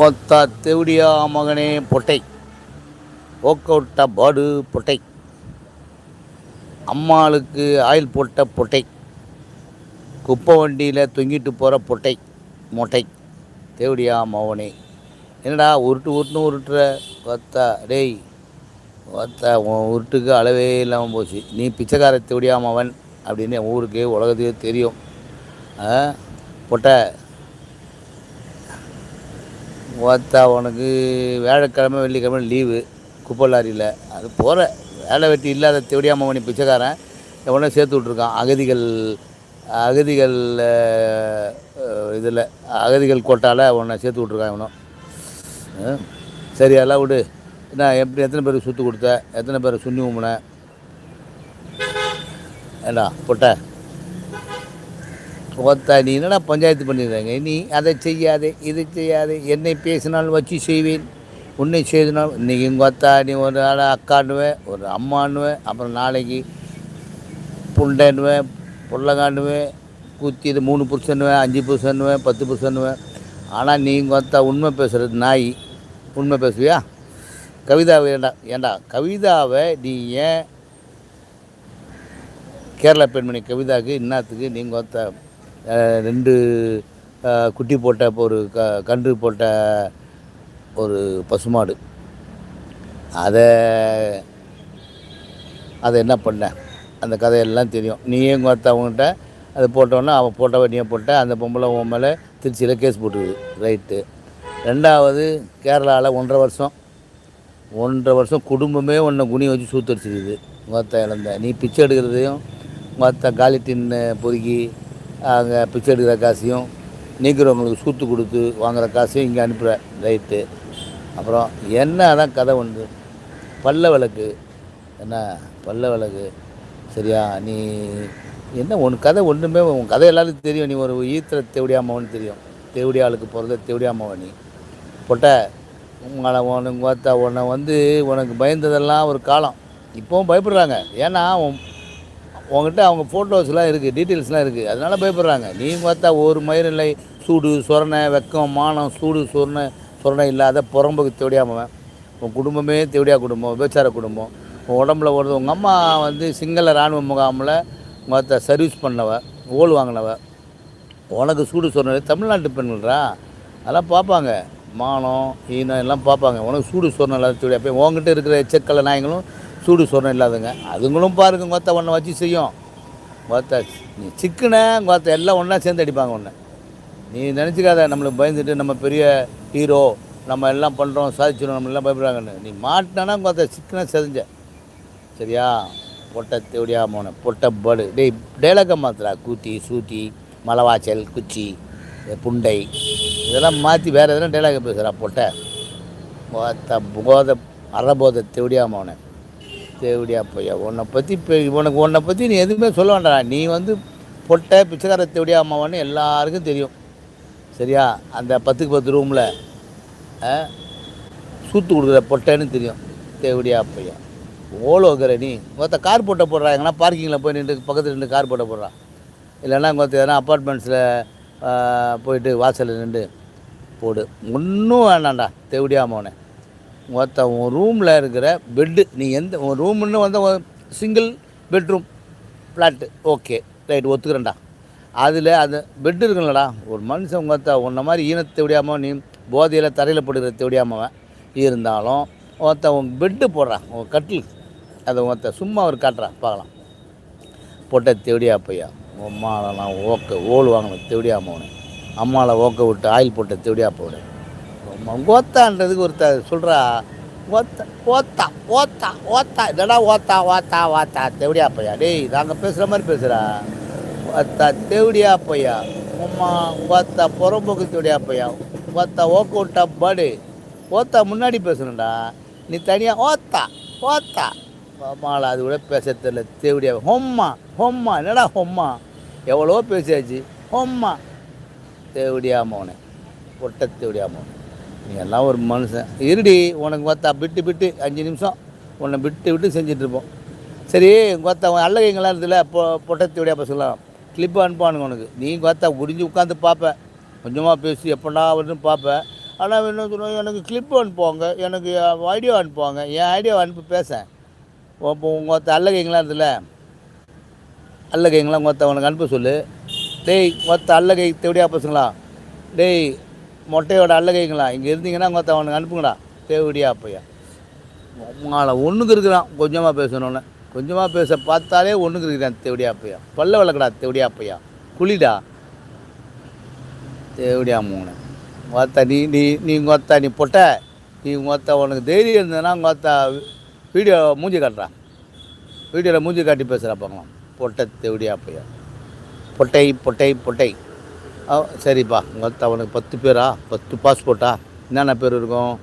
ஒத்த தேவடியா மகனே பொட்டை. ஓக்கவுட்ட பாடு பொட்டை. அம்மாளுக்கு ஆயில் போட்ட பொட்டை. குப்பை வண்டியில் தொங்கிட்டு போகிற பொட்டை மொட்டை. தேவடியா மகனே என்னடா உருட்டு உருட்டுன்னு உருட்டுற? ஒத்தா டேய் ஒத்தா உன் உருட்டுக்கு அளவே இல்லாமல் போச்சு. நீ பிச்சைக்கார தேவடியா மவன் அப்படின்னு என் ஊருக்கு உலகத்துக்கே தெரியும். பொட்டை ஓத்தா உனக்கு வேலைக்கிழமை வெள்ளிக்கிழமை லீவு குப்பை லாரியில். அது போகிற வேலை வெட்டி இல்லாத தேவடியாம மணி பிச்சைக்காரன் எவனோ சேர்த்து விட்ருக்கான் அகதிகள் அகதிகள் இதில் அகதிகள் கோட்டால் உன்னை சேர்த்து விட்ருக்கான் இவனும் சரி எல்லாம் விடு. என்ன எப்படி எத்தனை பேருக்கு சுற்று கொடுத்த? எத்தனை பேரை சுண்ணி உம்முன ஏண்டா பொட்டை? ஓத்தா நீ என்னடா பஞ்சாயத்து பண்ணிடுறாங்க? நீ அதை செய்யாதே இதை செய்யாதே என்னை பேசினால் வச்சு செய்வேன் உன்னை செய்தனால் இன்றைக்கி உங்கள் அத்தா நீ ஒரு நாள் அக்காண்டுவேன் ஒரு அம்மான்னுவேன் அப்புறம் நாளைக்கு புண்டைன்னுவேன் புள்ளகாண்டுவேன் குத்தி இது மூணு புருஷன்னுவேன் அஞ்சு புருஷன்னுவேன் பத்து புருஷன்னுவேன் ஆனால் நீ உங்கள் அத்தா உண்மை பேசுகிறது நாய் உண்மை பேசுவியா? கவிதாவை ஏண்டா ஏண்டா கவிதாவை நீ ஏன் கேரளா பெண்மணி கவிதாவுக்கு இன்னத்துக்கு நீங்கள் ஒருத்த ரெண்டு குட்டி போட்ட ஒரு க கன்று போட்ட ஒரு பசுமாடு. அதை அதை என்ன பண்ண? அந்த கதையெல்லாம் தெரியும். நீயே உங்கள் அவங்ககிட்ட அது போட்டோன்னே அவன் போட்டவ நீயே போட்ட அந்த பொம்பளை உன் மேலே திருச்சியில் கேஸ் போட்டுருக்குது ரைட்டு. ரெண்டாவது கேரளாவில் ஒன்றரை வருஷம் ஒன்றரை வருஷம் குடும்பமே உன்னை குனி வச்சு சூத்தரிச்சிருக்குது. உங்கள் அத்தை இழந்த. நீ பிச்சை எடுக்கிறதையும் உங்கள் அத்தை காலி பொறுக்கி அங்கே பிச்சை எடுக்கிற காசையும் நீக்கிறவங்களுக்கு சூத்து கொடுத்து வாங்குகிற காசையும் இங்கே அனுப்புகிற ரைட்டு அப்புறம் என்ன தான் கதை உண்டு. பல்ல விளக்கு. என்ன? பல்ல விளக்கு. சரியா? நீ என்ன உன் கதை ஒன்றுமே உன் கதை எல்லாருக்கும் தெரியும். நீ ஒரு ஈத்திர தேவடியாமவன் தெரியும். தேவடியாளுக்கு பிறந்த தேவடியாமவன் நீ. பொட்டை உங்களை உனக்கு பார்த்தா உன்னை வந்து உனக்கு பயந்ததெல்லாம் ஒரு காலம். இப்போவும் பயப்படுறாங்க. ஏன்னா உன் உங்ககிட்ட அவங்க ஃபோட்டோஸ்லாம் இருக்குது டீட்டெயில்ஸ்லாம் இருக்குது அதனால பயப்படுறாங்க. நீ பார்த்தா ஒரு மயிரில்லை சூடு சொரணை வெக்கம் மானம் சூடு சொரணை சொரணை இல்லாத புறம்புக்கு தேவடியாமவன் உன் குடும்பமே தேவடியா குடும்பம் விபச்சார குடும்பம். உன் உடம்புல ஓடுறது உங்கள் அம்மா வந்து சிங்கள இராணுவ முகாமில் மற்ற சர்வீஸ் பண்ணவ ஓல் வாங்கினவ. உனக்கு சூடு சொரணை தமிழ்நாட்டு பெண்கள்ரா? அதெல்லாம் பார்ப்பாங்க. மானம் ஈனம் எல்லாம் பார்ப்பாங்க. உனக்கு சூடு சொரணை இல்லாத தேவடியா போய் உங்ககிட்ட இருக்கிற எச்சக்கலை நாயங்களும் சூடு சொரணம் இல்லாதுங்க அதுங்களும் பாருங்க கொத்த ஒன்றை வச்சு செய்யும். கொத்த நீ சிக்கனை கொத்த எல்லாம் ஒன்றா சேர்ந்து அடிப்பாங்க ஒன்று நீ நினச்சிக்காத நம்மளுக்கு பயந்துட்டு நம்ம பெரிய ஹீரோ நம்ம எல்லாம் பண்ணுறோம் சாதிச்சிடும் நம்ம எல்லாம் பயப்படுறாங்கன்னு. நீ மாட்டினா கொத்த சிக்கனை செதஞ்ச. சரியா? பொட்டை தேவடியா மோன பொட்டை படு. டேய் டேலக்க மாத்திரா கூத்தி சூத்தி மலவாச்சல் குச்சி புண்டை. இதெல்லாம் மாற்றி வேறு எதனா டேலாக பேசுகிறா பொட்டை. கோத்த போத அறபோத தேவடியா மோன. தேவடியா பையா உன்னை பற்றி இப்போ உனக்கு உன்னை பற்றி நீ எதுவுமே சொல்ல வேண்டாம் நீ வந்து பொட்டை பிச்சைக்கார தேவடியா அம்மாவான்னு எல்லாருக்கும் தெரியும். சரியா? அந்த பத்துக்கு பத்து ரூமில் சூத்து கொடுக்குற பொட்டைன்னு தெரியும். தேவடியா பையா ஓலோ நீ. மொத்த கார் போட்ட போடுறா. எங்கன்னா பார்க்கிங்கில் போய் நின்று பக்கத்தில் நின்று கார் போட்ட போடுறான் இல்லைன்னா மொத்த எதனா அப்பார்ட்மெண்ட்ஸில் போயிட்டு வாசலில் நின்று போடு. ஒன்றும் வேணாண்டா தேவடியா மோனே ஒருத்தன் உன் ரூமில் இருக்கிற பெட்டு நீ எந்த உன் ரூம்னு வந்து single bedroom flat okay right ஒத்துக்கிறேன்டா. அதில் அந்த பெட்டு இருக்குல்லடா ஒரு மனுஷன் ஒருத்த உன்ன மாதிரி ஈனத்தை விடியாமல் நீ போதையில் தரையில் போடுகிற தேவடியாமவன் இருந்தாலும் ஒருத்த உன் பெட்டு போடுறான் உன் கட்டில் அதை ஒருத்த சும்மா ஒரு காட்டுறான் பார்க்கலாம். பொட்டை தேடியா பையா உன் ஓக்க ஓல் வாங்கின தேவடியா அம்மாவில் ஓக்க விட்டு ஆயில் போட்ட தேடியா போடு ஓத்தான்றதுக்கு ஒருத்த சொல்கிறா ஓத்தா ஓத்தா ஓத்தா ஓத்தா இதடா ஓத்தா ஓத்தா ஓத்தா தேவடியா பையா டேய் நாங்கள் பேசுகிற மாதிரி பேசுகிறா ஓத்தா தேவடியா பையா உம்மா ஓத்தா புறம்போக்கு தேவடியா பையா ஓத்தா ஓக்க விட்டா பாடு. ஓத்தா முன்னாடி பேசணும்டா. நீ தனியாக ஓத்தா ஓத்தா. அம்மாவில் அது கூட பேச தெரியல தேவடியா. ஹொம்மா ஹொம்மா என்னடா ஹொம்மா? எவ்வளோ பேசியாச்சு. ஹொம்மா. தேவடியா மோனே ஒட்ட தேவடியா மோனே எல்லாம் ஒரு மனுஷன். இருடி உனக்கு பார்த்தா விட்டு விட்டு அஞ்சு நிமிஷம். உன்னை விட்டு விட்டு செஞ்சிட்ருப்போம் சரி கொத்தா அல்லகைங்களாம் இருந்ததில்ல பொ பொட்டத்தோடைய பசங்களாம் கிளிப்பு அனுப்பானுங்க உனக்கு. நீ கொத்தா குடிஞ்சு உட்காந்து பார்ப்பேன் கொஞ்சமாக பேசி எப்படா வருதுன்னு பார்ப்பேன் ஆனால் என்ன சொல்லுவாங்க எனக்கு கிளிப்பு அனுப்புவாங்க. எனக்கு ஐடியா அனுப்புவாங்க. என் ஆடியோ அனுப்பி பேசேன் இப்போ உங்கள் ஒருத்த அல்லகைங்களா இருந்ததில்ல அல்லகைங்களாம் உங்கள் உனக்கு அனுப்ப சொல்லு. டேய் மொத்த அல்லகை தேவடியா பசங்களா? டேய் மொட்டையோட அல்லகைங்களா? இங்கே இருந்தீங்கன்னா உங்கள் அவனுக்கு அனுப்புங்கடா. தேவடியா அப்பையா. உங்களை ஒன்றுக்கு இருக்கிறான். கொஞ்சமாக பேசணும்னு. கொஞ்சமாக பேச பார்த்தாலே ஒன்றுக்கு இருக்கிறான் தேவடியா அப்பையா. பல்ல வளர்க்கடா தேவடியா அப்பையா. குளிடா. தேவடியா மூணு. ஒத்த நீ நீ நீ ஒத்த நீ பொட்ட. நீ ஒத்த உனக்கு தைரியம் இருந்ததுன்னா ஒத்த வீடியோ மூஞ்சி காட்டுறான் வீடியோவில் மூஞ்சி காட்டி பேசுகிறா பார்க்கலாம் பொட்டை தேவடியா அப்பையா. பொட்டை பொட்டை பொட்டை. சரிப்பா. ஒத்த அவனுக்கு பத்து பேரா? பத்து பாஸ்போர்ட்டா என்னென்ன பேர் இருக்கும்?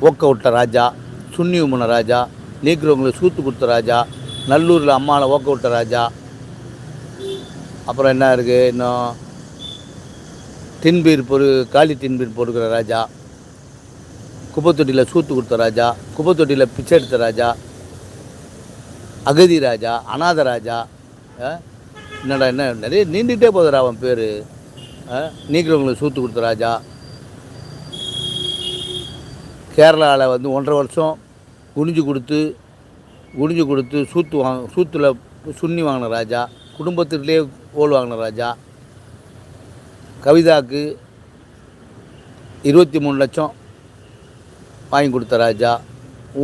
ஓக்க விட்ட ராஜா சுன்னி உமன ராஜா நீக்கிறவங்களுக்கு சூத்து கொடுத்த ராஜா நல்லூரில் அம்மாவை ஓக்க விட்ட ராஜா. அப்புறம் என்ன இருக்குது இன்னும் தின்பீர் பொறு காலி தின்பீர் பொறுக்கிற ராஜா. குப்பத்தொட்டியில் சூத்து கொடுத்த ராஜா. குப்பத்தொட்டியில் பிச்சை எடுத்த ராஜா. அகதி ராஜா அநாத ராஜா. ஆ? என்னடா என்ன நிறைய நீண்டிகிட்டே போகுதுடா அவன் பேர். நீக்கிறவங்களுக்கு சூத்து கொடுத்த ராஜா. கேரளாவில் வந்து ஒன்றரை வருஷம் குனிஞ்சு கொடுத்து குனிஞ்சு கொடுத்து சூத்து வாங்க சூத்தில் சுண்ணி வாங்கின ராஜா. குடும்பத்திலே ஓல் வாங்கின ராஜா. கவிதாக்கு இருபத்தி மூணு லட்சம் வாங்கி கொடுத்த ராஜா.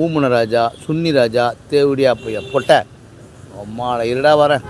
ஊமுன ராஜா சுன்னி ராஜா தேவடியா பையன் பொட்டை. அம்மாடா இருடா வரேன்.